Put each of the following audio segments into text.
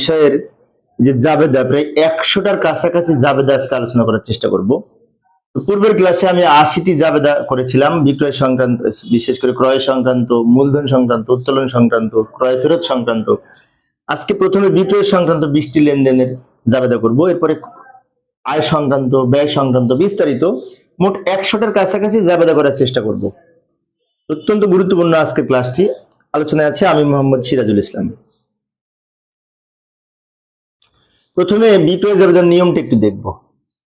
বিষয়ের যে জাবেদা, প্রায় একশোটার কাছাকাছি জাবেদা আজকে আলোচনা করার চেষ্টা করব। পূর্বের ক্লাসে আমি আশিটি জাবেদা করেছিলাম, বিক্রয় সংক্রান্ত, বিশেষ করে ক্রয় সংক্রান্ত, মূলধন সংক্রান্ত, উত্তোলন সংক্রান্ত, ক্রয় ফেরত সংক্রান্ত। আজকে প্রথমে বিক্রয় সংক্রান্ত বিশটি লেনদেনের জাবেদা করব। এরপরে আয় সংক্রান্ত, ব্যয় সংক্রান্ত বিস্তারিত মোট একশোটার কাছাকাছি জাবেদা করার চেষ্টা করব। অত্যন্ত গুরুত্বপূর্ণ আজকের ক্লাসটি। আলোচনায় আছে আমি মোহাম্মদ সিরাজুল ইসলাম। প্রথমে বিক্রয় জাবেদার নিয়মটা একটু দেখব।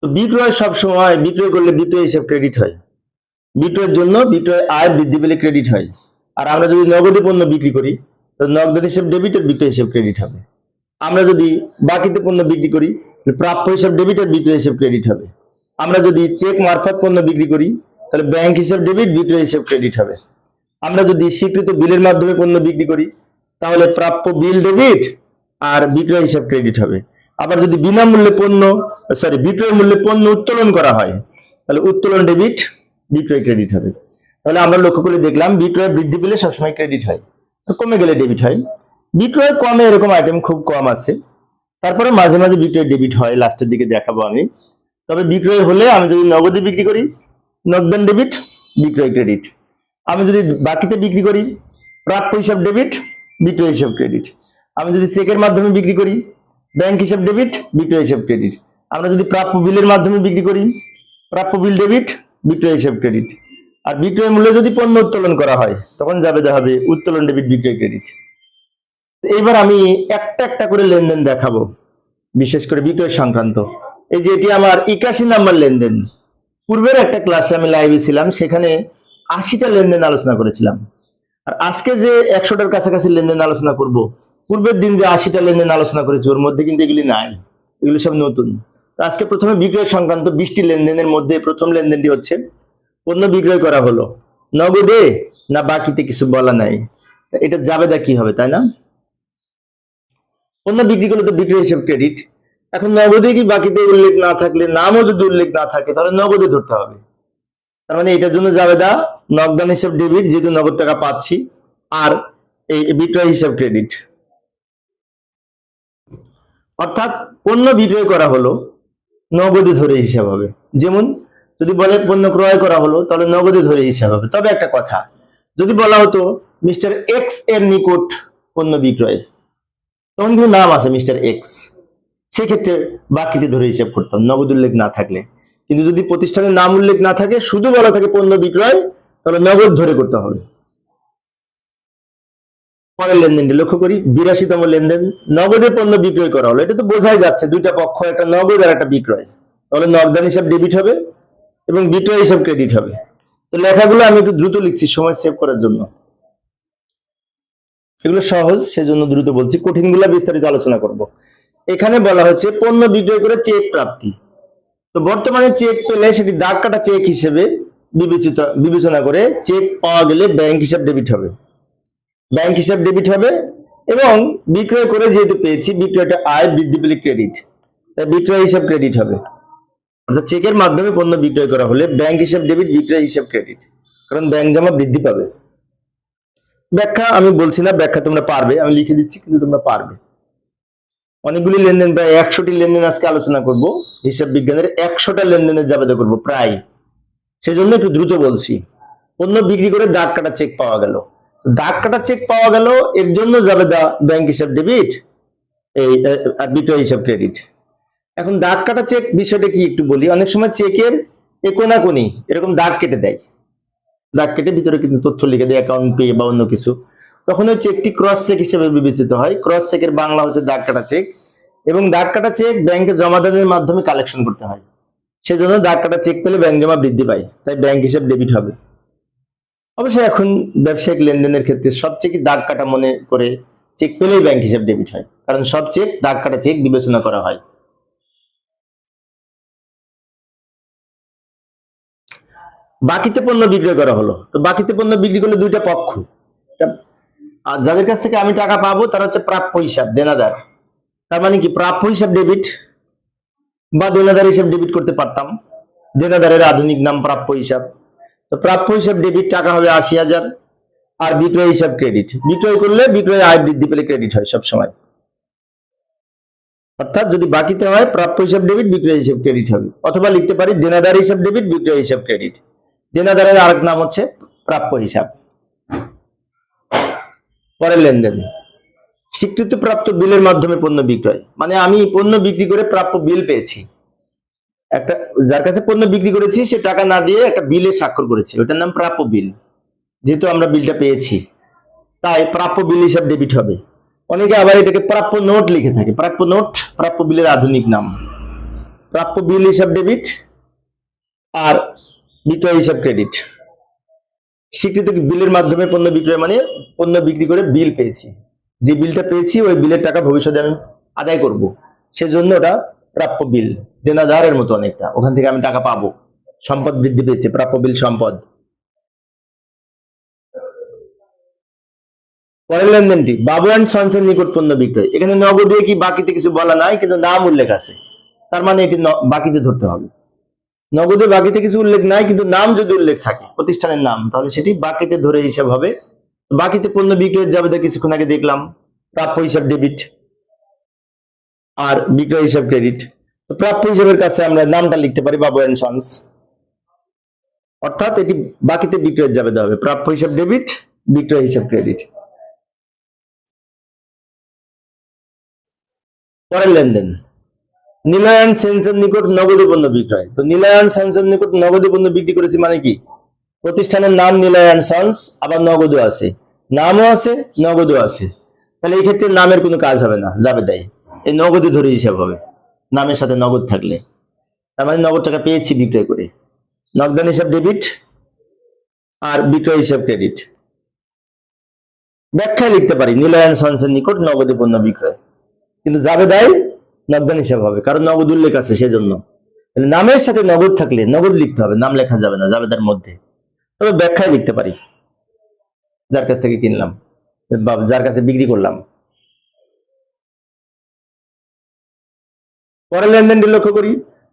তো বিক্রয় সব সময় বিক্রয় করলে বিক্রয় হিসাব ক্রেডিট হয়। বিক্রয়ের জন্য বিক্রয় আয় বৃদ্ধি পেলে ক্রেডিট হয়। আর আমরা যদি নগদে পণ্য বিক্রি করি, তো নগদ হিসাব ডেবিট আর বিক্রয় হিসাব ক্রেডিট হবে। আমরা যদি বাকিতে পণ্য বিক্রি করি প্রাপ্য হিসাব ডেবিট আর বিক্রয় হিসাব ক্রেডিট হবে। আমরা যদি চেক মারফত পণ্য বিক্রি করি, তাহলে ব্যাংক হিসাব ডেবিট বিক্রয় হিসাব ক্রেডিট হবে। আমরা যদি স্বীকৃত বিলের মাধ্যমে পণ্য বিক্রি করি, তাহলে প্রাপ্য বিল ডেবিট আর বিক্রয় হিসাব ক্রেডিট হবে। আবার যদি বিনামূল্যে পণ্য সরি বিক্রয় মূল্যে পণ্য উত্তোলন করা হয়, তাহলে উত্তোলন ডেবিট বিক্রয় ক্রেডিট হবে। তাহলে আমরা লক্ষ্য করে দেখলাম, বিক্রয় বৃদ্ধি পেলে সবসময় ক্রেডিট হয়। কমে গেলে ডেবিট হয়। বিক্রয় কমে এরকম আইটেম খুব কম আছে। তারপরে মাঝে মাঝে বিক্রয় ডেবিট হয় লাস্টের দিকে দেখাবো আমি। তবে বিক্রয় হলে আমি যদি নগদে বিক্রি করি, নগদান ডেবিট বিক্রয় ক্রেডিট আমি যদি বাকিতে বিক্রি করি, প্রাপ্য হিসাব ডেবিট বিক্রয় হিসাব ক্রেডিট আমি যদি চেকের মাধ্যমে বিক্রি করি ব্যাংক হিসাব ডেবিট, বিক্রয় হিসাব ক্রেডিট। আমরা যদি প্রাপ্য বিলের মাধ্যমে বিক্রি করি, প্রাপ্য বিল ডেবিট, বিক্রয় হিসাব ক্রেডিট। আর বিক্রয় মূল্যে যদি পণ্য উত্তোলন করা হয়, তখন যাবে হবে উত্তোলন ডেবিট, বিক্রয় ক্রেডিট। এইবার আমি একটা একটা করে লেনদেন দেখাবো, বিশেষ করে বিক্রয় সংক্রান্ত। এই যে এটি আমার একাশি নাম্বার লেনদেন। পূর্বের একটা ক্লাসে আমি লাইভে ছিলাম, সেখানে আশিটা লেনদেন আলোচনা করেছিলাম। আর আজকে যে একশোটার কাছাকাছি লেনদেন আলোচনা করব পূর্বের দিন যে আশিটা লেনদেন আলোচনা করেছি, ওর মধ্যে কিন্তু এগুলি নাই। এগুলি সব নতুন। তো আজকে প্রথমে বিক্রয় সংক্রান্ত বিশটি লেনদেনের মধ্যে প্রথম লেনদেনটি হচ্ছে, পণ্য বিক্রয় করা হলো। নগদে না বাকিতে কিছু বলা নাই? এটা জাবেদা কি হবে, তাই না? পণ্য বিক্রি করলে তো বিক্রয় হিসাব ক্রেডিট এখন নগদে কি বাকিতে উল্লেখ না থাকলে, নামও যদি উল্লেখ না থাকে, তাহলে নগদে ধরতে হবে। তার মানে এটার জন্য জাবেদা, নগদান হিসাব ডেবিট যেহেতু নগদ টাকা পাচ্ছি, আর এই বিক্রয় হিসাব ক্রেডিট অর্থাৎ পণ্য বিক্রয় করা হলো, নগদে ধরে হিসাব হবে। যেমন, যদি বলে পণ্য ক্রয় করা হলো, তাহলে নগদে ধরে হিসাব হবে। তবে একটা কথা, যদি বলা হতো মিস্টার এক্সের নিকট পণ্য বিক্রয়, তখন কিন্তু নাম আছে মিস্টার এক্স। সেক্ষেত্রে বাকিতে ধরে হিসাব করতাম, নগদ উল্লেখ না থাকলে। কিন্তু যদি প্রতিষ্ঠানের নাম উল্লেখ না থাকে, শুধু বলা থাকে পণ্য বিক্রয়, তাহলে নগদ ধরে করতে হবে। পরের লেনদেনটি লক্ষ্য করি, বিরাশিতম লেনদেন, নগদে পণ্য বিক্রয় করা হলো। এটা তো বোঝাই যাচ্ছে, দুইটা পক্ষ, একটা নগদ আর একটা বিক্রয়। তাহলে নগদান হিসাব ডেবিট হবে এবং বিক্রয় হিসাব ক্রেডিট হবে। তো লেখাগুলো আমি একটু দ্রুত লিখছি সময় সেভ করার জন্য। এগুলো সহজ, সেজন্য দ্রুত বলছি। কঠিনগুলা বিস্তারিত আলোচনা করব। এখানে বলা হয়েছে, পণ্য বিক্রয় করে চেক প্রাপ্তি। তো বর্তমানে চেক পেলে সেটি দাগ কাটা চেক হিসেবে বিবেচিত, বিবেচনা করে চেক পাওয়া গেলে ব্যাংক হিসাব ডেবিট হবে। ব্যাংক হিসাব ডেবিট হবে এবং বিক্রয় করে যেহেতু পেয়েছি, বিক্রয়টা আয় বৃদ্ধি পেলে ক্রেডিট তাই বিক্রয় হিসাব ক্রেডিট হবে। অর্থাৎ চেকের মাধ্যমে পণ্য বিক্রয় করা হলে ব্যাংক হিসাব ডেবিট বিক্রয় হিসাব ক্রেডিট কারণ ব্যাংক জমা বৃদ্ধি পাবে। ব্যাখ্যা আমি বলছি না, ব্যাখ্যা তোমরা পারবে, আমি লিখে দিচ্ছি, কিন্তু তোমরা পারবে। অনেকগুলি লেনদেন, প্রায় একশোটি লেনদেন আজকে আলোচনা করব। হিসাব বিজ্ঞানের একশোটা লেনদেনের জাবেদা করব, প্রায়। সেজন্য একটু দ্রুত বলছি। পণ্য বিক্রি করে দাগ কাটা চেক পাওয়া গেল। দাগ কাটা চেক পাওয়া গেল, এর জন্য জাবেদা ব্যাংক হিসাব ডেবিট এই আর হিসাব ক্রেডিট এখন দাগ কাটা চেক বিষয়টা কি একটু বলি, অনেক সময় চেকের এ কোনাকুনি, এরকম দাগ কেটে দেয়। দাগ কেটে ভিতরে কিন্তু তথ্য লিখে দেয় অ্যাকাউন্ট পে বা অন্য কিছু। তখন ওই চেকটি ক্রস চেক হিসেবে বিবেচিত হয়। ক্রস চেকের বাংলা হচ্ছে দাগ কাটা চেক এবং দাগ কাটা চেক ব্যাংকে জমাদানের মাধ্যমে কালেকশন করতে হয়। সেজন্য দাগ কাটা চেক পেলে ব্যাংক জমা বৃদ্ধি পায়, তাই ব্যাংক হিসাব ডেবিট হবে। অবশ্যই এখন ব্যবসায়িক লেনদেনের ক্ষেত্রে সব চেকই দাগ কাটা মনে করে চেক পেলেই ব্যাংক হিসাব ডেবিট হয়? কারণ সব চেক, দাগ কাটা চেক বিবেচনা করা হয়। বাকিতে পণ্য বিক্রয় করা হলো। তো বাকিতে পণ্য বিক্রি করলে দুইটা পক্ষ। যাদের কাছ থেকে আমি টাকা পাবো, তারা হচ্ছে প্রাপ্য হিসাব, দেনাদার। তার মানে কি? প্রাপ্য হিসাব ডেবিট বা দেনাদার হিসাব ডেবিট করতে পারতাম। দেনাদারের আধুনিক নাম প্রাপ্য হিসাব। তো প্রাপ্য হিসাব ডেবিট টাকা হবে আশি হাজার আর বিক্রয় হিসাব ক্রেডিট বিক্রয় করলে বিক্রয় আয় বৃদ্ধি পেলে ক্রেডিট হয় সব সময় অর্থাৎ যদি বাকিতে হয়, প্রাপ্য হিসাব ডেবিট বিক্রয় হিসাব ক্রেডিট হবে। অথবা লিখতে পারি, দেনাদার হিসাব ডেবিট বিক্রয় হিসাব ক্রেডিট দেনাদারের আরেক নাম হচ্ছে প্রাপ্য হিসাব। পরের লেনদেন। স্বীকৃতিপ্রাপ্ত বিলের মাধ্যমে পণ্য বিক্রয়। মানে আমি পণ্য বিক্রি করে প্রাপ্য বিল পেয়েছি। একটা, যার কাছে পণ্য বিক্রি করেছি, সে টাকা না দিয়ে একটা বিলে স্বাক্ষর করেছে। ওটার নাম প্রাপ্য বিল। যেহেতু আমরা বিলটা পেয়েছি, তাই প্রাপ্য বিল হিসাব ডেবিট হবে। অনেকে আবার এটাকে প্রাপ্য নোট লিখে থাকে। প্রাপ্য নোট প্রাপ্য বিলের আধুনিক নাম। প্রাপ্য বিল হিসাব ডেবিট আর বিক্রয় হিসাব ক্রেডিট স্বীকৃত বিলের মাধ্যমে পণ্য বিক্রয় মানে পণ্য বিক্রি করে বিল পেয়েছি। যে বিলটা পেয়েছি, ওই বিলের টাকা ভবিষ্যতে আমি আদায় করব। সেজন্য ওটা প্রাপ্য বিল। দেনাদারের মতো অনেকটা। ওখান থেকে আমি টাকা পাবো। সম্পদ বৃদ্ধি পেয়েছে, প্রাপ্য বিল সম্পদ। পরের লেনদেনটি, বাবু অ্যান্ড সন্সের নিকট পণ্য বিক্রয়। এখানে নগদে কি বাকিতে কিছু বলা নাই, কিন্তু নাম উল্লেখ আছে। তার মানে এটি বাকিতে ধরতে হবে। নগদে বাকিতে কিছু উল্লেখ নাই, কিন্তু নাম যদি উল্লেখ থাকে, প্রতিষ্ঠানের নাম, তাহলে সেটি বাকিতে ধরে হিসাব হবে। বাকিতে পণ্য বিক্রয়ের যাবে কিছুক্ষণ আগে দেখলাম। প্রাপ্য হিসাব ডেবিট আর বিক্রয় হিসাব ক্রেডিট প্রাপ্য হিসাবের কাছে আমরা নামটা লিখতে পারি, বাবু অ্যান্ড সন্স অর্থাৎ এটি বাকিতে বিক্রয়ের যাবে হবে। প্রাপ্য হিসাব ডেবিট বিক্রয় হিসাব ক্রেডিট পরের লেনদেন। নীলায়ন সেন্সের নিকট নগদে পণ্য বিক্রয়। তো নীলায়ন সেন্সের নিকট নগদে পণ্য বিক্রি করেছি মানে কি? প্রতিষ্ঠানের নাম নীলায়ন সন্স, আবার নগদও আছে। নামও আছে, নগদও আছে। তাহলে এই ক্ষেত্রে নামের কোনো কাজ হবে না, যাবে দেয় এই নগদে ধরে হিসাব হবে, নামের সাথে নগদ থাকলে। তার মানে নগদ টাকা পেয়েছি বিক্রয় করে। নগদান হিসাব ডেবিট আর বিক্রয় হিসাব ক্রেডিট ব্যাখ্যায় লিখতে পারি, নীলায়ন সন্সের নিকট নগদে পণ্য বিক্রয়। কিন্তু যাবে দেয় নগদান হিসাব হবে, কারণ নগদ উল্লেখ আছে সেজন্য। নামের সাথে নগদ থাকলে নগদ লিখতে হবে, নাম লেখা যাবে না, যাবে তার মধ্যে। তবে ব্যাখ্যায় লিখতে পারি, যার কাছ থেকে কিনলাম যার কাছে বিক্রি করলাম। পরের লেনদেনটি লক্ষ্য করি।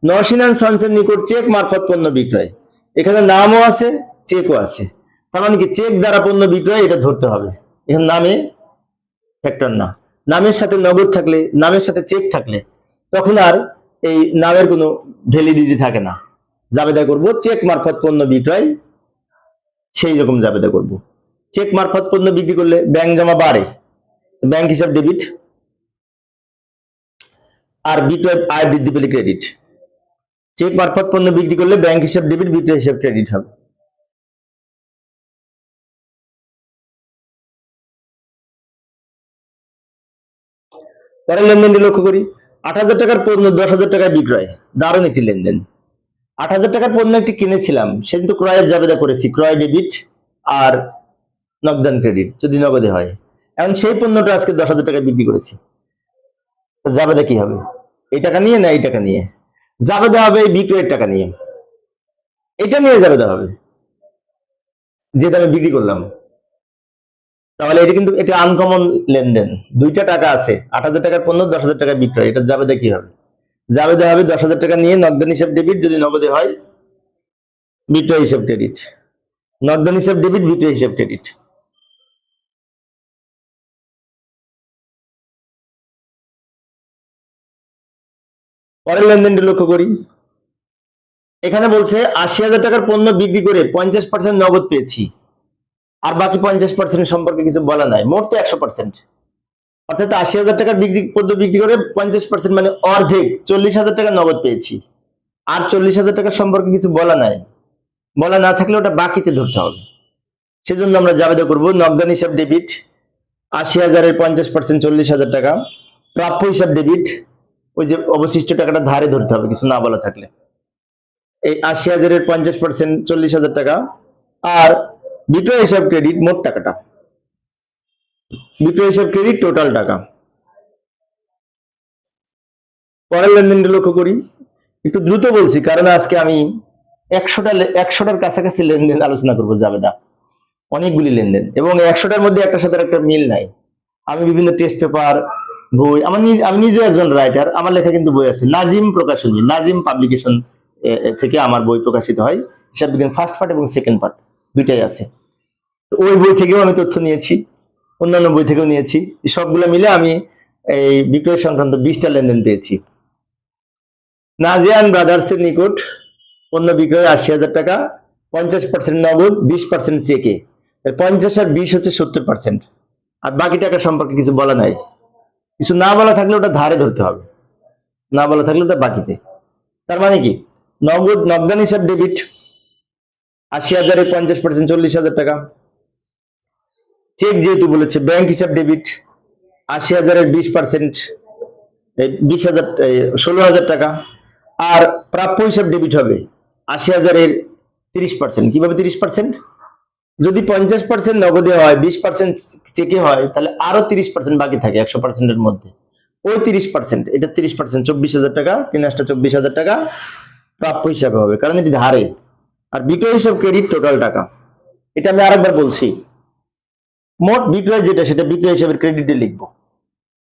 নরসিনান সন্সের নিকট চেক মারফত পণ্য বিক্রয়। এখানে নামও আছে চেকও আছে। তার মানে কি? চেক দ্বারা পণ্য বিক্রয়, এটা ধরতে হবে। এখানে নামে ফ্যাক্টর না। নামের সাথে নগদ থাকলে, নামের সাথে চেক থাকলে, তখন আর এই নামের কোনো ভ্যালিডিটি থাকে না। জাবেদা করব চেক মারফত পণ্য বিক্রয়, সেই রকম জাবেদা করব। চেক মারফত পণ্য বিক্রি করলে ব্যাংক জমা বাড়ে। ব্যাংক হিসাব ডেবিট আর বিক্রয় আয় বৃদ্ধি পেলে ক্রেডিট চেক মারফত পণ্য বিক্রি করলে ব্যাংক হিসাব ডেবিট বিক্রয় হিসাব ক্রেডিট হবে। পরের লেনদেনটি লক্ষ্য করি। আট হাজার টাকার পণ্য দশ হাজার টাকায় বিক্রয়। দারুণ একটি লেনদেন। আট হাজার টাকার পণ্য একটি কিনেছিলাম। সে কিন্তু ক্রয়ের জাবেদা করেছি। ক্রয় ডেবিট আর নগদান ক্রেডিট যদি নগদে হয়। এখন সেই পণ্যটা আজকে দশ হাজার টাকায় বিক্রি করেছি। তো জাবেদা কি হবে? এই টাকা নিয়ে না এই টাকা নিয়ে? জাবেদা হবে এই বিক্রয়ের টাকা নিয়ে। এটা নিয়ে জাবেদা হবে। যে দামে বিক্রি করলাম। তাহলে এটা কিন্তু এটা আনকমন লেনদেন। দুইটা টাকা আছে। আট হাজার টাকার পণ্য, দশ হাজার টাকা বিক্রয়। এটা জাবেদা কি হবে? জাবেদা হবে দশ হাজার টাকা নিয়ে নগদান হিসাব ডেবিট যদি নগদে হয়, বিক্রয় হিসাব ক্রেডিট নগদান হিসাব ডেবিট বিক্রয় হিসাব ক্রেডিট পরের লেনদেনটি লক্ষ্য করি। এখানে বলছে, আশি হাজার টাকার পণ্য বিক্রি করে পঞ্চাশ পার্সেন্ট নগদ পেয়েছি। আর বাকি পঞ্চাশ পার্সেন্ট সম্পর্কে কিছু বলা নাই, মোট তো একশো পার্সেন্ট অর্থাৎ আশি হাজার টাকার বিক্রি, পণ্য বিক্রি করে পঞ্চাশ পার্সেন্ট মানে অর্ধেক, চল্লিশ হাজার টাকা নগদ পেয়েছি। আর চল্লিশ হাজার টাকার সম্পর্কে কিছু বলা নাই। বলা না থাকলে ওটা বাকিতে ধরতে হবে। সেজন্য আমরা জাবেদা করব, নগদান হিসাব ডেবিট আশি হাজারের পঞ্চাশ পার্সেন্ট চল্লিশ হাজার টাকা, প্রাপ্য হিসাব ডেবিট ওই যে অবশিষ্ট টাকাটা ধারে ধরতে হবে, কিছু না বলা থাকলে। এই আশি হাজারের পঞ্চাশ পার্সেন্ট চল্লিশ হাজার টাকা। আর বিক্রয় হিসাব ক্রেডিট মোট টাকাটা। বিক্রয় হিসাব ক্রেডিট টোটাল টাকা। পরের লেনদেনটা লক্ষ্য করি। একটু দ্রুত বলছি, কারণ আজকে আমি একশোটা একশোটার কাছাকাছি লেনদেন আলোচনা করব, জাবেদা। অনেকগুলি লেনদেন। এবং একশোটার মধ্যে একটা সাথে একটা মিল নাই। আমি বিভিন্ন টেস্ট পেপার বই, আমার নিজ আমি নিজেও একজন রাইটার আমার লেখা কিন্তু বই আছে নাজিম প্রকাশনী, নাজিম পাবলিকেশন থেকে আমার বই প্রকাশিত হয়। হিসাব বিজ্ঞান ফার্স্ট পার্ট এবং সেকেন্ড পার্ট দুইটাই আছে। ওই বই থেকেও আমি তথ্য নিয়েছি, অন্যান্য বই থেকেও নিয়েছি। সবগুলো মিলে আমি এই বিক্রয় সংক্রান্ত বিশটা লেনদেন পেয়েছি। নাজিয়ান ব্রাদার্সের নিকট পণ্য বিক্রয় আশি হাজার টাকা, পঞ্চাশ পার্সেন্ট নগদ, বিশ পার্সেন্ট চেকে। পঞ্চাশ আর বিশ হচ্ছে সত্তর পার্সেন্ট আর বাকি টাকা সম্পর্কে কিছু বলা নাই। কিছু না বলা থাকলে ওটা ধারে ধরতে হবে। না বলা থাকলে ওটা বাকিতে। তার মানে কি? নগদ নগদান হিসাব ডেবিট আশি হাজারে পঞ্চাশ পার্সেন্ট চল্লিশ হাজার টাকা। চেক যেহেতু বলেছে ব্যাংক হিসাব ডেবিট আশি হাজারের বিশ পার্সেন্ট বিশ হাজার ষোলো হাজার টাকা। আর প্রাপ্য হিসাব ডেবিট হবে, আশি হাজারের তিরিশ পার্সেন্ট কীভাবে তিরিশ পার্সেন্ট যদি পঞ্চাশ পার্সেন্ট নগদে হয়, বিশ পার্সেন্ট চেকে হয়, তাহলে আরও তিরিশ পার্সেন্ট বাকি থাকে একশো পার্সেন্টের মধ্যে। ওই তিরিশ পার্সেন্ট এটা তিরিশ পার্সেন্ট চব্বিশ হাজার টাকা, তিন আসটা চব্বিশ হাজার টাকা, প্রাপ্য হিসাবে হবে, কারণ এটি ধারে। আর বিক্রয় হিসাব ক্রেডিট টোটাল টাকা। এটা আমি আরেকবার বলছি। মোট বিক্রয় যেটা, সেটা বিক্রয় হিসাবের ক্রেডিটে লিখব।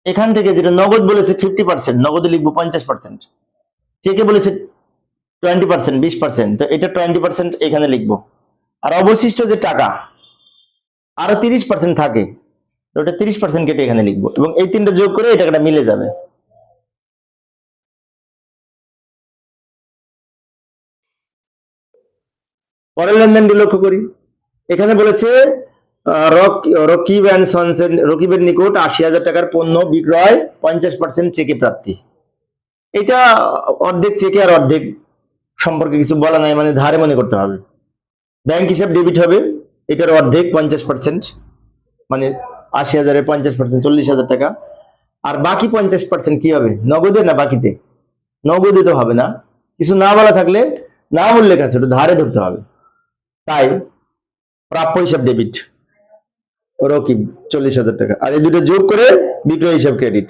এখান থেকে যেটা নগদ বলেছে ফিফটি পার্সেন্ট নগদে লিখব পঞ্চাশ পার্সেন্ট চেকে বলেছে টোয়েন্টি পার্সেন্ট বিশ পার্সেন্ট তো এটা টোয়েন্টি পার্সেন্ট এখানে লিখব। আর অবশিষ্ট যে টাকা, আরও তিরিশ পার্সেন্ট থাকে, ওটা তিরিশ পার্সেন্ট কেটে এখানে লিখব এবং এই তিনটা যোগ করে এই টাকাটা মিলে যাবে। পরের লেনদেনটি লক্ষ্য করি। এখানে বলেছে রকিব অ্যান্ড সনসেন, রকিবের নিকট আশি হাজার টাকার পণ্য বিক্রয়, পঞ্চাশ পার্সেন্ট চেকে প্রাপ্তি। এটা অর্ধেক চেকে আর অর্ধেক সম্পর্কে কিছু বলা নাই মানে ধারে মনে করতে হবে। ব্যাংক হিসাব ডেবিট হবে, এটার অর্ধেক পঞ্চাশ পার্সেন্ট মানে আশি হাজারের পঞ্চাশ পার্সেন্ট চল্লিশ হাজার টাকা। আর বাকি পঞ্চাশ পার্সেন্ট কি হবে? নগদে না বাকিতে? নগদে তো হবে না। কিছু না বলা থাকলে না উল্লেখ আছে ওটা ধারে ধরতে হবে। তাই প্রাপ্য হিসাব ডেবিট রকিব চল্লিশ হাজার টাকা। আর এই দুটো যোগ করে বিক্রয় হিসাব ক্রেডিট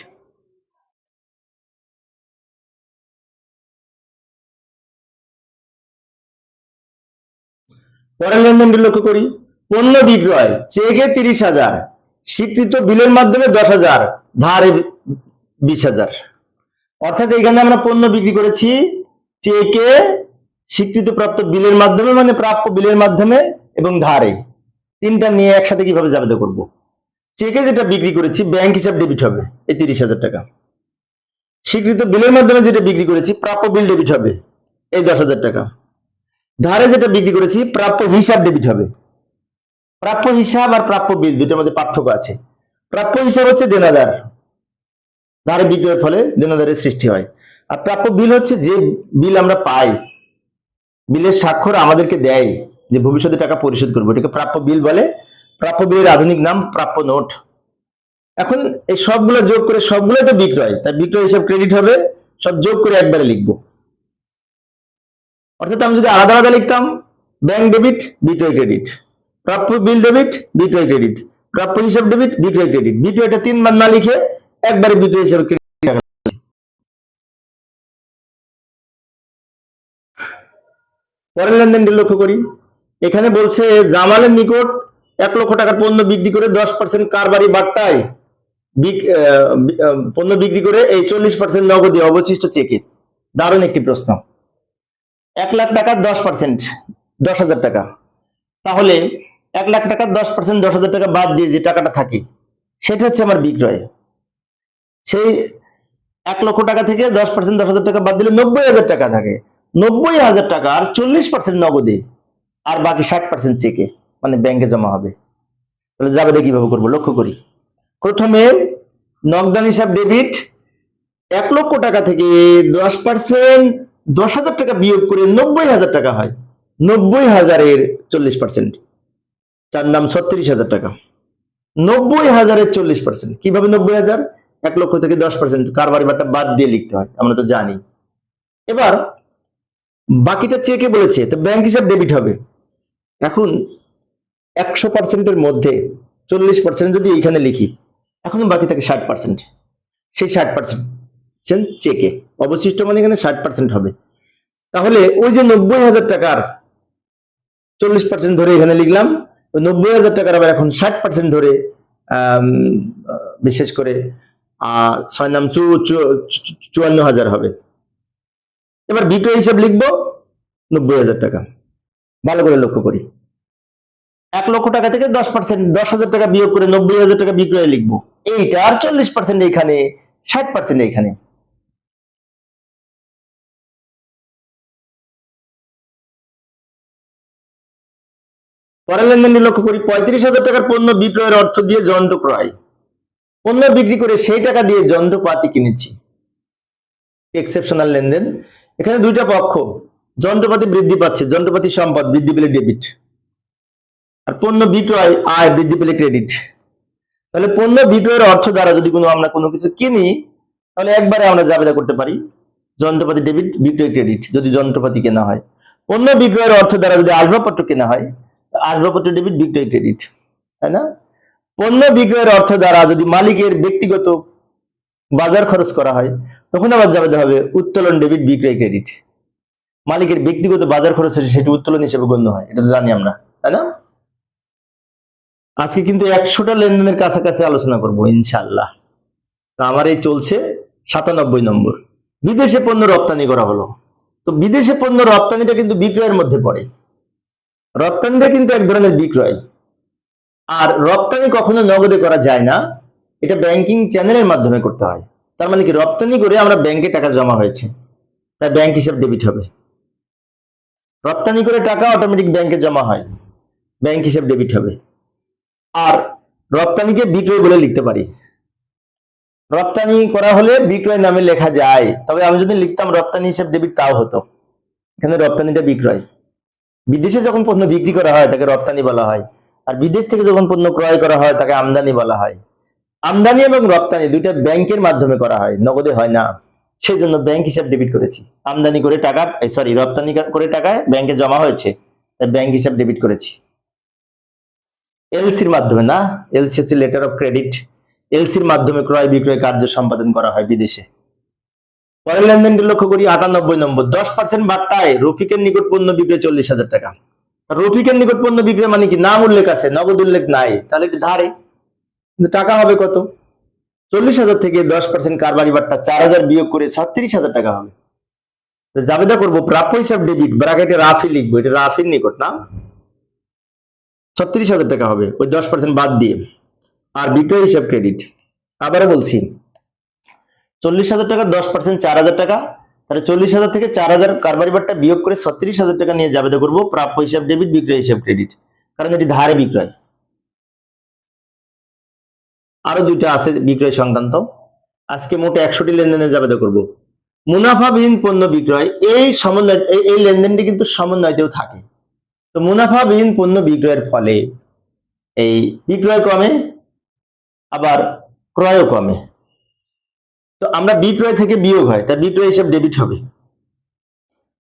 পরের লেনদেনটি লক্ষ্য করি। পণ্য বিক্রয়, চেকে তিরিশ হাজার, স্বীকৃত বিলের মাধ্যমে দশ হাজার, ধারে বিশ হাজার। অর্থাৎ এখানে আমরা পণ্য বিক্রি করেছি, চেকে স্বীকৃত প্রাপ্ত বিলের মাধ্যমে মানে প্রাপ্য বিলের মাধ্যমে এবং ধারে। তিনটা নিয়ে একসাথে কীভাবে জাবেদা করব? চেকে যেটা বিক্রি করেছি, ব্যাংক হিসাব ডেবিট হবে, এই তিরিশ হাজার টাকা। স্বীকৃত বিলের মাধ্যমে যেটা বিক্রি করেছি, প্রাপ্য বিল ডেবিট হবে, এই দশ হাজার টাকা। ধারে যেটা বিক্রি করেছি, প্রাপ্য হিসাব ডেবিট হবে। প্রাপ্য হিসাব আর প্রাপ্য বিল দুটোর মধ্যে পার্থক্য আছে। প্রাপ্য হিসাব হচ্ছে দেনাদার। ধারে বিক্রয়ের ফলে দেনাদারের সৃষ্টি হয়। আর প্রাপ্য বিল হচ্ছে যে বিল আমরা পাই, বিলের স্বাক্ষর আমাদেরকে দেয় যে ভবিষ্যতে টাকা পরিশোধ করব। এটাকে প্রাপ্য বিল বলে। প্রাপ্য বিলের আধুনিক নাম প্রাপ্য নোট। এখন এই সবগুলো যোগ করে সবগুলো তো বিক্রয়। তাই বিক্রয় হিসাব ক্রেডিট হবে, সব যোগ করে একবারে লিখব। অর্থাৎ আমি যদি আলাদা আলাদা লিখতাম ব্যাংক ডেবিট বিক্রয় ক্রেডিট প্রাপ্য বিল ডেবিট বিক্রয় ক্রেডিট প্রাপ্য হিসাব ডেবিট বিক্রয় ক্রেডিট বিক্রয়টা তিনবার না লিখে একবারে বিক্রয় হিসাবে পরের লেনদেনটি লক্ষ্য করি। এখানে বলছে জামালের নিকট এক লক্ষ টাকার পণ্য বিক্রি করে দশ পার্সেন্ট কারবারি আহ, পণ্য বিক্রি করে এই চল্লিশ পার্সেন্ট নগদে অবশিষ্ট চেকে। দারুণ একটি প্রশ্ন। এক লাখ টাকা দশ পার্সেন্ট দশ হাজার টাকা। তাহলে এক লাখ টাকার দশ পার্সেন্ট দশ হাজার টাকা বাদ দিয়ে যে টাকাটা থাকে, সেটা হচ্ছে আমার বিক্রয়। সেই এক লক্ষ টাকা থেকে দশ পার্সেন্ট দশ হাজার টাকা বাদ দিলে নব্বই হাজার টাকা থাকে। নব্বই হাজার টাকা আর চল্লিশ পার্সেন্ট নগদে, আর বাকি ষাট পার্সেন্ট চেকে মানে ব্যাংকে জমা হবে। তাহলে যাবে কীভাবে করব, লক্ষ্য করি। প্রথমে নগদান হিসাব ডেবিট এক লক্ষ টাকা থেকে দশ পার্সেন্ট দশ হাজার টাকা বিয়োগ করে নব্বই হাজার টাকা হয়। নব্বই হাজারের চল্লিশ পার্সেন্ট চার নাম ছত্রিশ হাজার টাকা। নব্বই হাজারের চল্লিশ পার্সেন্ট কীভাবে নব্বই হাজার? এক লক্ষ থেকে দশ পার্সেন্ট কারবার বাট্টা বাদ দিয়ে লিখতে হয়। আমরা তো জানি। এবার, বাকিটা চেকে বলেছে? তো ব্যাংক হিসাব ডেবিট হবে। এখন একশো পার্সেন্টের মধ্যে চল্লিশ পার্সেন্ট যদি এইখানে লিখি, এখন বাকি থাকে ষাট পার্সেন্ট সেই ষাট পার্সেন্ট চেকে অবশিষ্ট মানে এখানে ষাট পার্সেন্ট হবে। তাহলে ওই যে নব্বই হাজার টাকার চল্লিশ পার্সেন্ট ধরে এখানে লিখলাম ওই নব্বই হাজার টাকার আবার এখন ষাট পার্সেন্ট ধরে বিশেষ করে ছয় নাম চু চুয়ান্ন হাজার হবে। এবার বিক্রয় হিসাব লিখব, নব্বই হাজার টাকা। ভালো করে লক্ষ্য করি। এক লক্ষ টাকা থেকে দশ পার্সেন্ট দশ হাজার টাকা বিয়োগ করে নব্বই হাজার টাকা বিক্রয় লিখব। এইটা আর চল্লিশ পার্সেন্ট এইখানে ষাট পার্সেন্ট এইখানে পরের লেনদেনটি লক্ষ্য করি, পঁয়ত্রিশ হাজার টাকার পণ্য বিক্রয়ের অর্থ দিয়ে যন্ত্র ক্রয়। পণ্য বিক্রি করে সেই টাকা দিয়ে যন্ত্রপাতি কিনেছি। এক্সেপশনাল লেনদেন। এখানে দুইটা পক্ষ, যন্ত্রপাতি বৃদ্ধি পাচ্ছে, যন্ত্রপাতি সম্পদ বৃদ্ধি পেলে ডেবিট আর পণ্য বিক্রয়, আয় বৃদ্ধি পেলে ক্রেডিট তাহলে পণ্য বিক্রয়ের অর্থ দ্বারা যদি কোনো আমরা কোনো কিছু কিনি, তাহলে একবারে আমরা জাবেদা করতে পারি, যন্ত্রপাতি ডেবিট বিক্রয় ক্রেডিট যদি যন্ত্রপাতি কেনা হয়। পণ্য বিক্রয়ের অর্থ দ্বারা যদি আসবাবপত্র কেনা হয় আসবাবপত্র ডেবিট বিক্রয় ক্রেডিট তাই না? পণ্য বিক্রয়ের অর্থ দ্বারা যদি মালিকের ব্যক্তিগত বাজার খরচ করা হয়, তখন আবার যাবে হবে উত্তোলন ডেবিট বিক্রয় ক্রেডিট মালিকের ব্যক্তিগত বাজার খরচ হচ্ছে সেটি উত্তোলন হিসেবে গণ্য হয়, এটা তো জানি আমরা, তাই না? আজকে কিন্তু একশোটা লেনদেনের কাছাকাছি আলোচনা করব ইনশাল্লাহ তা আমার এই চলছে সাতানব্বই নম্বর। বিদেশে পণ্য রপ্তানি করা হলো। তো বিদেশে পণ্য রপ্তানিটা কিন্তু বিক্রয়ের মধ্যে পড়ে। রপ্তানিটা কিন্তু এক ধরনের বিক্রয়। আর রপ্তানি কখনো নগদে করা যায় না, এটা ব্যাংকিং চ্যানেলের মাধ্যমে করতে হয়। তার মানে কি, রপ্তানি করে আমরা ব্যাংকে টাকা জমা হয়েছে, তাই ব্যাংক হিসাব ডেবিট হবে। রপ্তানি করে টাকা অটোমেটিক ব্যাংকে জমা হয় ব্যাংক হিসাব ডেবিট হবে। আর রপ্তানিকে বিক্রয় বলে লিখতে পারি। রপ্তানি করা হলে বিক্রয় নামে লেখা যায়, তবে আমি যদি লিখতাম রপ্তানি হিসাব ডেবিট তাও হতো। এখানে রপ্তানিটা বিক্রয়। বিদেশে যখন পণ্য বিক্রি করা হয়, তাকে রপ্তানি বলা হয়। আর বিদেশ থেকে যখন পণ্য ক্রয় করা হয়, তাকে আমদানি বলা হয়। আমদানি এবং রপ্তানি দুইটা ব্যাংকের মাধ্যমে করা হয়, নগদে হয় না। সেই জন্য ব্যাংক হিসাব ডেবিট করেছি। আমদানি করে টাকা সরি রপ্তানি করে টাকায় ব্যাংকে জমা হয়েছে, তাই ব্যাংক হিসাব ডেবিট করেছি। এলসির মাধ্যমে না এলসি হচ্ছে লেটার অফ ক্রেডিট এলসির মাধ্যমে ক্রয় বিক্রয় কার্য সম্পাদন করা হয় বিদেশে। পরের লেনদেনটি লক্ষ্য করি আটানব্বই নম্বর। দশ পার্সেন্ট বার্তায় রফিকের নিকট পণ্য বিক্রয় চল্লিশ হাজার টাকা। রফিকের নিকট পণ্য বিক্রয় মানে কি? নাম উল্লেখ আছে, নগদ উল্লেখ নাই। তাহলে এটি ধারে। টাকা হবে কত? চল্লিশ হাজার থেকে দশ পার্সেন্ট কারবারি বার্তা চার হাজার বিয়োগ করে ছত্রিশ হাজার টাকা হবে। জাবেদা করব, প্রাপ্য হিসাব ডেবিট ব্রাকেটে রাফি লিখব। এটা রাফির নিকট না? ছত্রিশ হাজার টাকা হবে। ওই দশ পার্সেন্ট বাদ দিয়ে। আর বিক্রয় হিসাব ক্রেডিট আবারও বলছি চল্লিশ হাজার টাকা, দশ পার্সেন্ট চার হাজার টাকা। তাহলে চল্লিশ হাজার থেকে চার হাজার কারবারি বারটা বিয়োগ করে ছত্রিশ হাজার টাকা নিয়ে জাবেদা করব প্রাপ্য হিসাব ডেবিট, বিক্রয় হিসাব ক্রেডিট। কারণ এটি ধারে বিক্রয়। আরও দুইটা আছে বিক্রয় সংক্রান্ত। আজকে মোট একশোটি লেনদেনে জাবেদা করব। মুনাফাবিহীন পণ্য বিক্রয়, এই সমন্বয়, এই- এই লেনদেনটি কিন্তু সমন্বয়তেও থাকে। তো মুনাফাবিহীন পণ্য বিক্রয়ের ফলে এই বিক্রয় কমে আবার ক্রয়ও কমে তো আমরা বিক্রয় থেকে বিয়োগ হয়, তার বিক্রয় হিসাব ডেবিট হবে।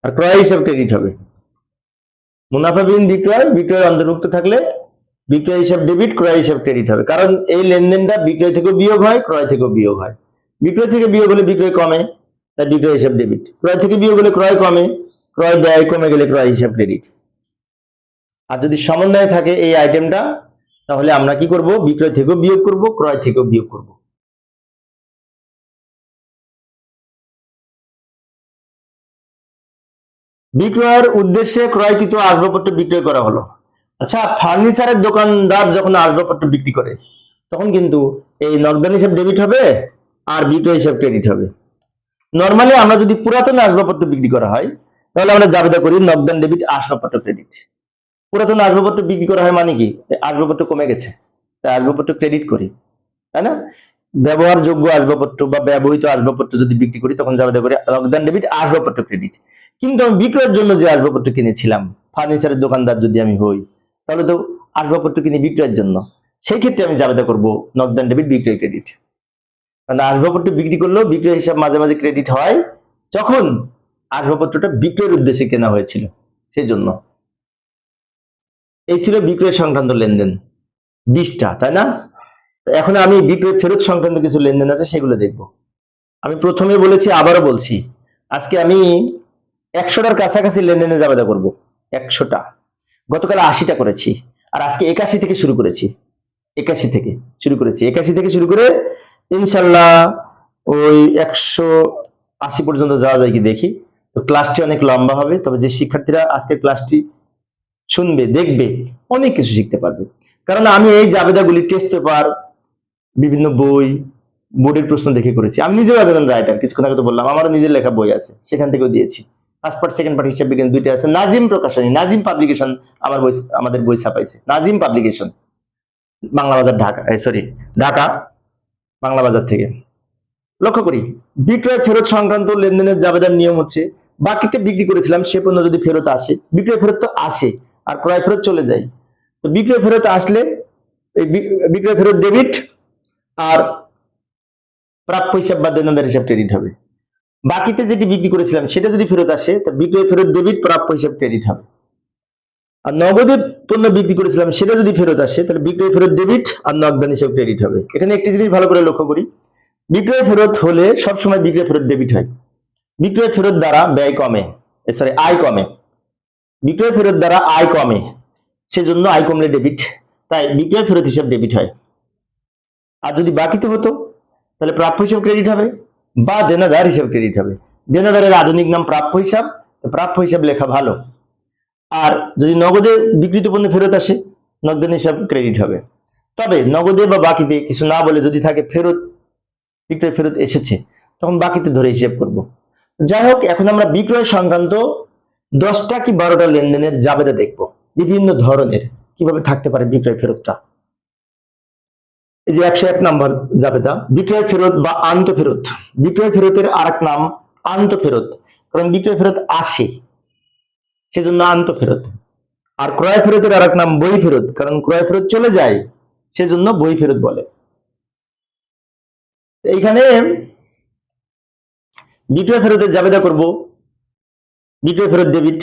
আর ক্রয় হিসাব ক্রেডিট হবে। মুনাফা মুনাফাবিহীন বিক্রয় বিক্রয় অন্তর্ভুক্ত থাকলে বিক্রয় হিসাব ডেবিট ক্রয় হিসাব ক্রেডিট হবে। কারণ এই লেনদেনটা বিক্রয় থেকেও বিয়োগ হয়, ক্রয় থেকেও বিয়োগ হয়। বিক্রয় থেকে বিয়োগ হলে বিক্রয় কমে, তার বিক্রয় হিসাব ডেবিট ক্রয় থেকে বিয়োগ হলে ক্রয় কমে, ক্রয় ব্যয় কমে গেলে ক্রয় হিসাব ক্রেডিট আর যদি সমন্বয়ে থাকে এই আইটেমটা তাহলে আমরা কি করব? বিক্রয় থেকেও বিয়োগ করব, ক্রয় থেকেও বিয়োগ করব। বিক্রয়ের উদ্দেশ্যে ক্রয়কৃত আসবাবপত্র বিক্রয় করা হলো। আচ্ছা ফার্নিচারের দোকানদার যখন আসবাবপত্র বিক্রি করে, তখন কিন্তু এই নগদান হিসাব ডেবিট হবে আর বিক্রয় হিসাব ক্রেডিট হবে। নর্মালি আমরা যদি পুরাতন আসবাবপত্র বিক্রি করা হয়, তাহলে আমরা জাবেদা করি নগদান ডেবিট আসবাবপত্র ক্রেডিট পুরাতন আসবাবপত্র বিক্রি করা হয় মানে কি? আসবাবপত্র কমে গেছে, তাই আসবাবপত্র ক্রেডিট করি, তাই না? ব্যবহারযোগ্য আসবাবপত্র বা ব্যবহৃত আসবাবপত্র যদি বিক্রি করি, তখন জাবেদা করি নগদান ডেবিট আসবাবপত্র ক্রেডিট কিন্তু আমি বিক্রয়ের জন্য যে আসবাবপত্র কিনেছিলাম ফার্নিচারের দোকানদার যদি আমি হই, তাহলে তো আসবাবপত্র কিনি বিক্রয়ের জন্য। সেই ক্ষেত্রে আমি জাবেদা করব নগদান ডেবিট বিক্রয় ক্রেডিট কারণ আসবাবপত্র বিক্রি করলেও বিক্রয় হিসাব মাঝে মাঝে ক্রেডিট হয়, যখন আসবাবপত্রটা বিক্রয়ের উদ্দেশ্যে কেনা হয়েছিল সেই জন্য এই ছিল বিক্রয় সংক্রান্ত লেনদেন। বিশটা, তাই না? এখন আমি বিক্রয় ফেরত সংক্রান্ত কিছু লেনদেন আছে, সেগুলো দেখব। আমি প্রথমে বলেছি, আবারও বলছি, আজকে আমি একশোটার কাছাকাছি লেনদেনে জাবেদা করব। একশোটা। গতকাল আশিটা করেছি, আর আজকে একাশি থেকে শুরু করেছি। একাশি থেকে শুরু করেছি। একাশি থেকে শুরু করে ইনশাল্লাহ ওই একশো আশি পর্যন্ত যাওয়া যায় কি দেখি। তো ক্লাসটি অনেক লম্বা হবে, তবে যে শিক্ষার্থীরা আজকের ক্লাসটি শুনবে, দেখবে, অনেক কিছু শিখতে পারবে। কারণ আমি এই জাবেদাগুলি টেস্ট পেপার বিভিন্ন বই, বোর্ডের প্রশ্ন দেখে করেছি। আমি নিজেও একজন রাইটার কিছুক্ষণ আগে তো বললাম, আমারও নিজের লেখা বই আছে, সেখান থেকেও দিয়েছি। ফার্স্ট পার্ট সেকেন্ড পার্ট হিসাব বিজ্ঞান দুইটা আছে। নাজিম প্রকাশনী, নাজিম পাবলিকেশন আমার বই, আমাদের বই ছাপাইছে। নাজিম পাবলিকেশন বাংলা বাজার ঢাকা সরি ঢাকা, বাংলা বাজার থেকে। লক্ষ্য করি, বিক্রয় ফেরত সংক্রান্ত লেনদেনের জাবেদার নিয়ম হচ্ছে, বাকিতে বিক্রি করেছিলাম, সে পণ্য যদি ফেরত আসে, বিক্রয় ফেরত তো আসে, আর ক্রয় ফেরত চলে যায়। তো বিক্রয় ফেরত আসলে বিক্রয় ফেরত ডেবিট আর প্রাপ্য হিসাব বা দেনাদার হিসাব ক্রেডিট হবে। বাকিতে যেটি বিক্রি করেছিলাম, সেটা যদি ফেরত আসে, তা বিক্রয়, ফেরত ডেবিট প্রাপ্য হিসাব ক্রেডিট হবে। আর নগদে পণ্য বিক্রি করেছিলাম, সেটা যদি ফেরত আসে, তাহলে বিক্রয়, ফেরত ডেবিট আর নগদান হিসাব ক্রেডিট হবে। এখানে একটি জিনিস ভালো করে লক্ষ্য করি। বিক্রয়, ফেরত হলে সবসময় বিক্রয়, ফেরত ডেবিট হয়। বিক্রয়, ফেরত দ্বারা ব্যয় কমে। সরি আয় কমে। বিক্রয়, ফেরত দ্বারা আয় কমে। সেজন্য আয় কমলে ডেবিট তাই বিক্রয়, ফেরত হিসাব ডেবিট হয়। আর যদি বাকিতে হতো, তাহলে প্রাপ্য হিসাব ক্রেডিট হবে বা দেনাদার হিসাব ক্রেডিট হবে। দেনাদারের আধুনিক নাম প্রাপ্য হিসাব প্রাপ্য হিসাব লেখা ভালো। আর যদি নগদে বিক্রিত পণ্য ফেরত আসে নগদান হিসাব ক্রেডিট হবে। তবে নগদে বা বাকিতে কিছু না বলে যদি থাকে ফেরত, বিক্রয় ফেরত এসেছে, তখন বাকিতে ধরে হিসেব করব। যাই হোক, এখন আমরা বিক্রয় সংক্রান্ত দশটা কি বারোটা লেনদেনের জাবেদা দেখব। বিভিন্ন ধরনের, কীভাবে থাকতে পারে বিক্রয় ফেরতটা। এই যে একশো এক নাম্বার জাবেদা, বিক্রয় ফেরত বা আন্ত ফেরত। বিক্রয় ফেরতের আর নাম আন্ত ফেরত, কারণ বিক্রয় ফেরত আসে, সেজন্য আন্ত ফেরত। আর ক্রয় ফেরতের আর এক নাম বই ফেরত, কারণ ক্রয় ফেরত চলে যায়, সেজন্য বই ফেরত বলে। এইখানে বিক্রয় ফেরতের জাবেদা করব, বিক্রয় ফেরত ডেবিট,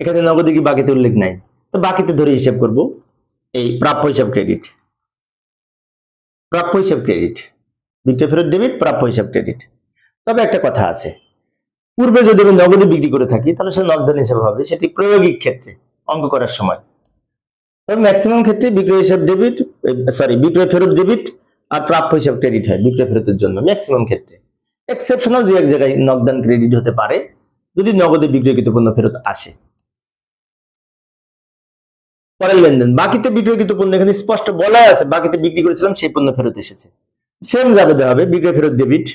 এখানে নগদে কি বাকিতে উল্লেখ নাই, তো বাকিতে ধরে হিসাব করব, এই প্রাপ্য হিসাব ক্রেডিট। প্রাপ্য হিসাব ক্রেডিট বিক্রয় ফেরত ডেবিট প্রাপ্য হিসাব ক্রেডিট তবে একটা কথা আছে, পূর্বে যদি আমি নগদে বিক্রি করে থাকি, তাহলে সে নগদান হিসাবে হবে, সেটি প্রয়োগিক ক্ষেত্রে অঙ্ক করার সময়। তবে ম্যাক্সিমাম ক্ষেত্রে বিক্রয় হিসাব ডেবিট সরি বিক্রয় ফেরত ডেবিট আর প্রাপ্য হিসাব ক্রেডিট হয়, বিক্রয় ফেরতের জন্য ম্যাক্সিমাম ক্ষেত্রে। এক্সেপশনাল দু এক জায়গায় নগদান ক্রেডিট হতে পারে, যদি নগদে বিক্রয়কৃত পণ্য ফেরত আসে। পরের লেনদেন। বাকিতে বিক্রয়কৃত পণ্য এখানে স্পষ্ট বলা আছে। বাকিতে বিক্রি করেছিলাম, সেই পণ্য ফেরত এসেছে। সেম যাবে হবে বিক্রয় ফেরত ডেবিট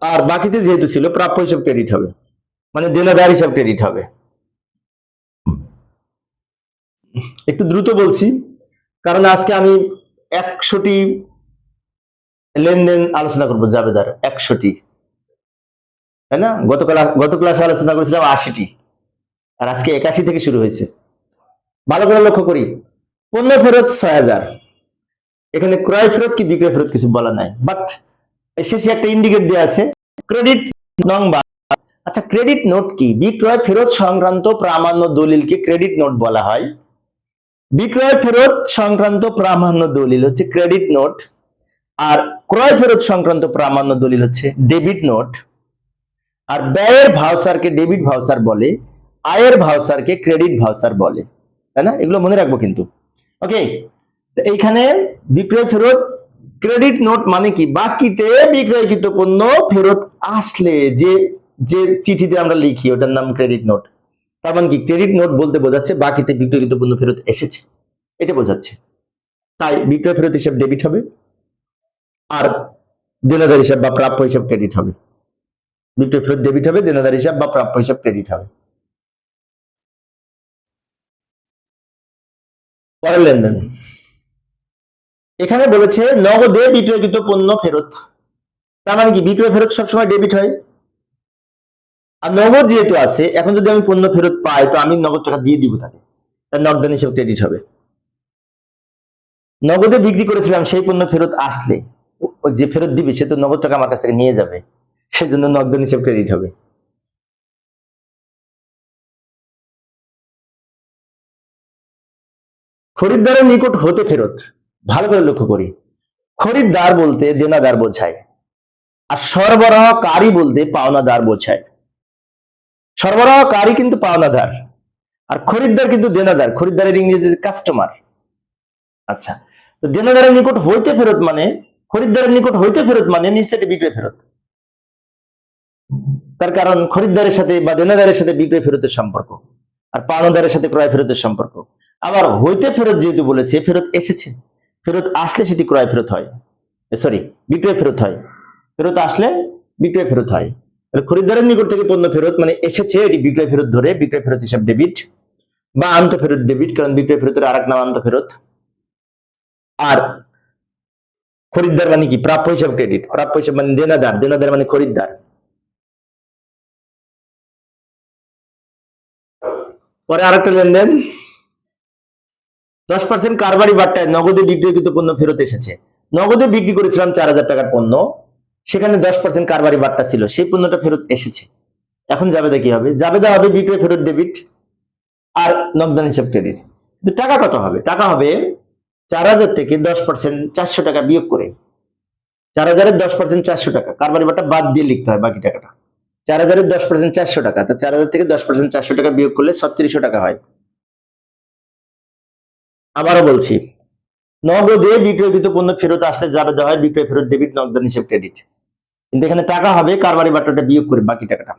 আর বাকিতে যেহেতু ছিল, প্রাপ্য হিসাব ক্রেডিট হবে। মানে দেনাদার হিসাব ক্রেডিট হবে। একটু দ্রুত বলছি, কারণ আজকে আমি একশোটি লেনদেন আলোচনা করব জাবেদার, একশোটি। তাই না? গতকাল গত ক্লাসে আলোচনা করেছিলাম আশিটি। আর আজকে একাশি থেকে শুরু হয়েছে। ভালো করে লক্ষ্য করি। পণ্য ফেরত ছয় হাজার। এখানে ক্রয় ফেরত কি বিক্রয় ফেরত কিছু বলা নাই। বাট শেষে একটা ইন্ডিকেট দেওয়া আছে। ক্রেডিট নং বা আচ্ছা ক্রেডিট নোট কি? বিক্রয় ফেরত সংক্রান্ত প্রামাণ্য দলিলকে ক্রেডিট নোট বলা হয়। বিক্রয় ফেরত সংক্রান্ত প্রামাণ্য দলিল হচ্ছে ক্রেডিট নোট আর ক্রয় ফেরত সংক্রান্ত প্রামাণ্য দলিল হচ্ছে ডেবিট নোট আর ব্যয়ের ভাউসারকে ডেবিট ভাউচার বলে, আয়ের ভাউসারকে ক্রেডিট ভাউসার বলে। তাই না? এগুলো মনে রাখব কিন্তু। ওকে এইখানে বিক্রয় ফেরত ক্রেডিট নোট মানে কি? বাকিতে বিক্রয়কৃত পণ্য ফেরত আসলে যে যে চিঠিতে আমরা লিখি, ওটার নাম ক্রেডিট নোট তার মানে কি? ক্রেডিট নোট বলতে বোঝাচ্ছে বাকিতে বিক্রয়কৃত পণ্য ফেরত এসেছে। এটা বোঝাচ্ছে। তাই বিক্রয় ফেরত হিসাব ডেবিট হবে আর দেনাদার হিসাব বা প্রাপ্য হিসাব ক্রেডিট হবে। বিক্রয় ফেরত ডেবিট হবে, দেনাদার হিসাব বা প্রাপ্য হিসাব ক্রেডিট হবে। পরের লেনদেন। এখানে বলেছে, নগদে বিক্রয়কৃত পণ্য ফেরত। তার মানে কি, বিক্রয় ফেরত সবসময় ডেবিট হয়? আর নগদ যেহেতু আছে, এখন যদি আমি পণ্য ফেরত পাই, তো আমি নগদ টাকা দিয়ে দিব তাকে। নগদান হিসেবে ক্রেডিট হবে। নগদে বিক্রি করেছিলাম, সেই পণ্য ফেরত আসলে। যে ফেরত দিবে, সে তো নগদ টাকা আমার কাছ থেকে নিয়ে যাবে। সেজন্য নগদান হিসেবে ক্রেডিট হবে। খরিদ্দারের নিকট হতে ফেরত। ভালো করে লক্ষ্য করি। খরিদ্দার বলতে দেনাদার বোঝায়। আর সরবরাহকারী বলতে পাওনাদার বোঝায়। সরবরাহকারী কিন্তু পাওনাদার। আর খরিদ্দার কিন্তু দেনাদার। খরিদ্দারের ইংরেজি কাস্টমার আচ্ছা তো দেনাদারের নিকট হইতে ফেরত মানে খরিদ্দারের নিকট হইতে ফেরত মানে নিশ্চয়ই বিক্রয় ফেরত। তার কারণ খরিদ্দারের সাথে বা দেনাদারের সাথে বিক্রয় ফেরতের সম্পর্ক। আর পাওনাদারের সাথে ক্রয় ফেরতের সম্পর্ক। আবার হইতে ফেরত যেহেতু বলেছে, ফেরত এসেছে। ফেরত আসলে সেটি ক্রয় ফেরত হয়। সরি বিক্রয় ফেরত হয়। ফেরত আসলে বিক্রয় ফেরত হয়। তাহলে খরিদ্দারের নিকট থেকে পণ্য ফেরত মানে এসেছে, এটি বিক্রয় ফেরত ধরে, বিক্রয় ফেরত হিসাব ডেবিট বা আন্ত ফেরত ডেবিট কারণ বিক্রয় ফেরতের আর এক নাম আন্ত ফেরত। আর খরিদ্দার মানে কি? প্রাপ্য হিসাব ক্রেডিট প্রাপ্য হিসাব মানে দেনাদার দেনাদার মানে খরিদ্দার। পরে আরেকটা লেনদেন। দশ পার্সেন্ট কারবারি বাট্টায় নগদে বিক্রিকৃত পণ্য ফেরত এসেছে। নগদে বিক্রি করেছিলাম চার হাজার টাকার পণ্য। সেখানে দশ পার্সেন্ট কারবারি বাট্টা ছিল, সেই পণ্যটা ফেরত এসেছে। এখন জাবেদা কি হবে? জাবেদা হবে বিক্রয় ফেরত ডেবিট আর নগদান হিসাব ক্রেডিট টাকা কত হবে? টাকা হবে চার হাজার থেকে দশ পার্সেন্ট চারশো টাকা বিয়োগ করে। চার হাজারের দশ পার্সেন্ট চারশো টাকা। কারবারি বাট্টা বাদ দিয়ে লিখতে হয় বাকি টাকাটা। চার হাজারের দশ পার্সেন্ট চারশো টাকা। তা চার হাজার থেকে দশ পার্সেন্ট চারশো টাকা বিয়োগ করলে ছত্রিশশো টাকা হয়। আবারও বলছি, নগদে বিক্রয়কৃত পণ্য ফেরত আসলে যাবে দেওয়া হয় বিক্রয় ফেরত, ডেবিট নগদান হিসেব ক্রেডিট। কিন্তু এখানে টাকা হবে কারবারি বাট্টাটা বিয়োগ করে বাকি টাকাটা?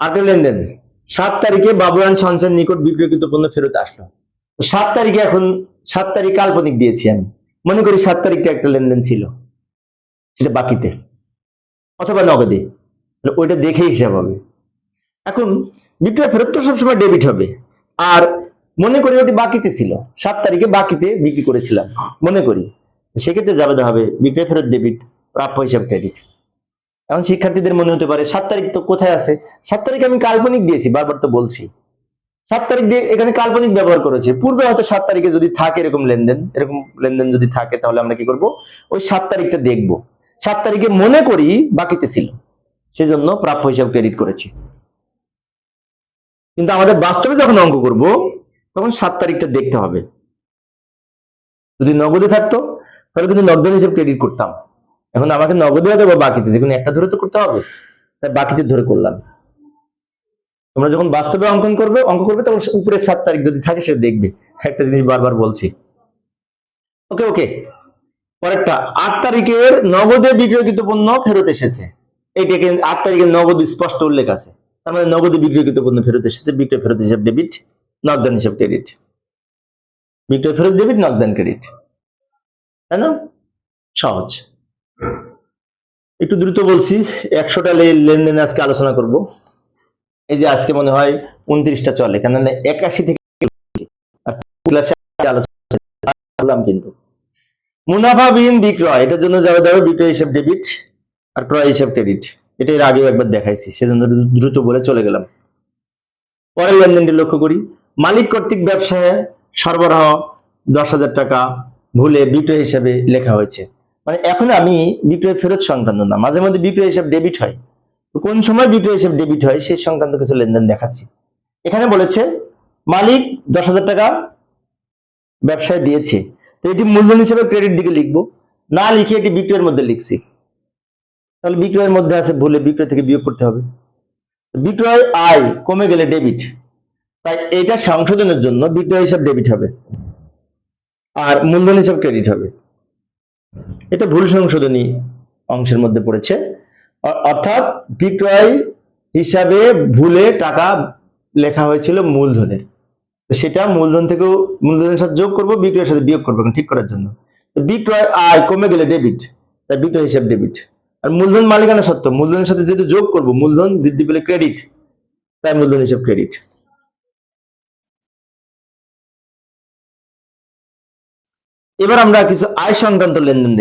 আটের লেনদেন, সাত তারিখে বাবুরান সঞ্চয়ের নিকট বিক্রয়কৃত পণ্য ফেরত আসলো। সাত তারিখে এখন, সাত তারিখ কাল্পনিক দিয়েছি আমি। মনে করি সাত তারিখটা একটা লেনদেন ছিল, সেটা বাকিতে, অথবা নগদে। ওইটা দেখে হিসাব হবে। এখন বিক্রয় ফেরত তো সবসময় ডেবিট হবে। আর মনে করি ওটি বাকিতে ছিল। সাত তারিখে বাকিতে বিক্রি করেছিলাম, মনে করি। সেক্ষেত্রে যাবে হবে, বিক্রয় ফেরত ডেবিট প্রাপ্য হিসাব ক্রেডিট এখন শিক্ষার্থীদের মনে হতে পারে, সাত তারিখ তো কোথায় আছে? সাত তারিখে আমি কাল্পনিক দিয়েছি, বারবার তো বলছি। সাত তারিখ দিয়ে এখানে কাল্পনিক ব্যবহার করেছে। পূর্বে হয়তো সাত তারিখে যদি থাকে এরকম লেনদেন এরকম লেনদেন যদি থাকে, তাহলে আমরা কি করব? ওই সাত তারিখটা দেখব। সাত তারিখে মনে করি বাকিতে ছিল। সেজন্য প্রাপ্য হিসাব ক্রেডিট করেছি। কিন্তু আমাদের বাস্তবে যখন অঙ্ক করব, তখন সাত তারিখটা দেখতে হবে। যদি নগদে থাকতো, তাহলে কিন্তু নগদ হিসেব ক্রেডিট করতাম। এখন আমাকে নগদে দেবো বাকিতে, যে কোনো একটা ধরে তো করতে হবে, তাই বাকিতে ধরে করলাম। তোমরা যখন বাস্তবে অঙ্কন করবে, অঙ্ক করবে, তখন উপরে সাত তারিখ যদি থাকে সেটা দেখবে। একটা জিনিস বারবার বলছি। ওকে ওকে। পরেরটা, আট তারিখের নগদে বিক্রয়কৃত পণ্য ফেরত এসেছে। এইটাকে আট তারিখের নগদ স্পষ্ট উল্লেখ আছে। তার মানে নগদে বিক্রয়কৃত পণ্য ফেরত এসেছে, বিক্রয় ফেরত হিসাব ডেবিট নগদান হিসাব ক্রেডিট বিক্রয় ফেরত ডেবিট নগদান ক্রেডিট তাই না? সহজ। একটু দ্রুত বলছি, একশোটা লেনদেন আজকে আলোচনা করব। এই যে আজকে মনে হয় উনত্রিশটা চলে কেন একাশি থেকে আলোচনা কিন্তু। মুনাফাবিহীন বিক্রয়, এটার জন্য যাবে দেবে বিক্রয় হিসাব ডেবিট আর ক্রয় হিসাব ক্রেডিট এটা এর আগেও একবার দেখাইছি, সেজন্য দ্রুত বলে চলে গেলাম। পরের লেনদেনটি লক্ষ্য করি। মালিক কর্তৃক ব্যবসায় সরবরাহ দশ হাজার টাকা ভুলে বিক্রয় হিসাবে লেখা হয়েছে। মানে এখন আমি বিক্রয় ফেরত সংক্রান্ত না, মাঝে মধ্যে বিক্রয় হিসাব ডেবিট হয়। তো কোন সময় বিক্রয় হিসাব ডেবিট হয় সেই সংক্রান্ত কিছু লেনদেন দেখাচ্ছি। এখানে বলেছে, মালিক দশ হাজার টাকা ব্যবসায় দিয়েছে। তো এটি মূলধন হিসেবে ক্রেডিট দিকে লিখব। না লিখে এটি বিক্রয়ের মধ্যে লিখছি। তাহলে বিক্রয়ের মধ্যে আছে ভুলে বিক্রয় থেকে বিয়োগ করতে হবে। বিক্রয় আয় কমে গেলে ডেবিট তাই এটা সংশোধনের জন্য বিক্রয় হিসাব ডেবিট হবে। আর মূলধন হিসাব ক্রেডিট হবে। এটা ভুল সংশোধনী অংশের মধ্যে পড়েছে। অর্থাৎ বিক্রয় হিসাবে ভুলে টাকা লেখা হয়েছিল মূলধনের সেটা মূলধন থেকেও মূলধনের সাথে যোগ করব, বিক্রয়ের সাথে বিয়োগ করব ঠিক করার জন্য। বিক্রয় আয় কমে গেলে ডেবিট তাই বিক্রয় হিসাব ডেবিট আর মূলধন মালিকানা সত্য মূলধনের সাথে যেহেতু যোগ করব, মূলধন বৃদ্ধি পেলে ক্রেডিট তাই মূলধন হিসেবে ক্রেডিট এবার আমরা কিছু আয় সংক্রান্ত লেনদেন।